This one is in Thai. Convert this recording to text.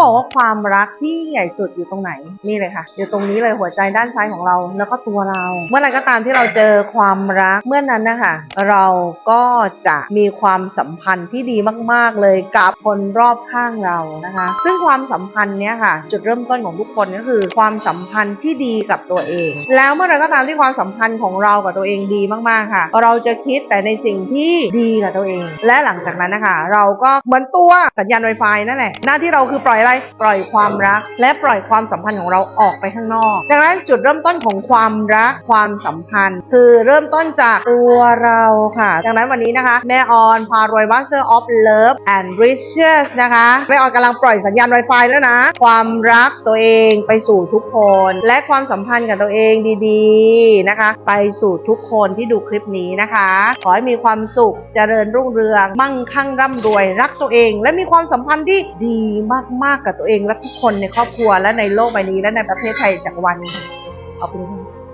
บอกว่าความรักที่ใหญ่สุดอยู่ตรงไหนนี่เลยค่ะ อยู่ตรงนี้เลยหัวใจด้านซ้ายของเรา แล้วก็ตัวเรา เมื่อไรก็ตามที่เราเจอความรักเมื่อนั้นนะคะเราก็จะมีความสัมพันธ์ที่ดีมาก ๆ เลยกับคนรอบข้างเรานะคะ ซึ่งความสัมพันธ์เนี้ยค่ะ จุดเริ่มต้นของทุกคนก็คือ ความสัมพันธ์ที่ดีกับตัวเอง แล้วเมื่อไรก็ตามที่ความสัมพันธ์ของเรากับตัวเองดีมากๆค่ะ เราจะคิดแต่ในสิ่งที่ดีกับตัวเอง และหลังจากนั้นนะคะ เราก็เหมือนตัวสัญญาณ Wi-Fi นั่นแหละหน้าที่เราคือปล่อยไรปล่อยความรัก และปล่อยความสัมพันธ์ของเราออกไปข้างนอก ดังนั้นจุดเริ่มต้นของความรักความสัมพันธ์ คือเริ่มต้นจากตัวเราค่ะ ดังนั้นวันนี้นะคะ แม่ออนพารวย Master of Love and Riches นะคะแม่ออนกำลังปล่อยสัญญาณ Wi-Fi แล้วนะ ความรักตัวเองไปสู่ทุกคน และความสัมพันธ์กับตัวเองดีๆนะคะ ไปสู่ทุกคนที่ดูคลิปนี้นะคะ ขอให้มีความสุขเจริญรุ่งเรือง มั่งคั่งร่ำรวย รักตัวเอง และมีความสัมพันธ์ที่ดีมากๆาก ๆ กับตัวเองและทุกคนในครอบครัวและในโลกใบนี้และในประเทศไทยจักรวาลนี้ขอบคุณค่ะ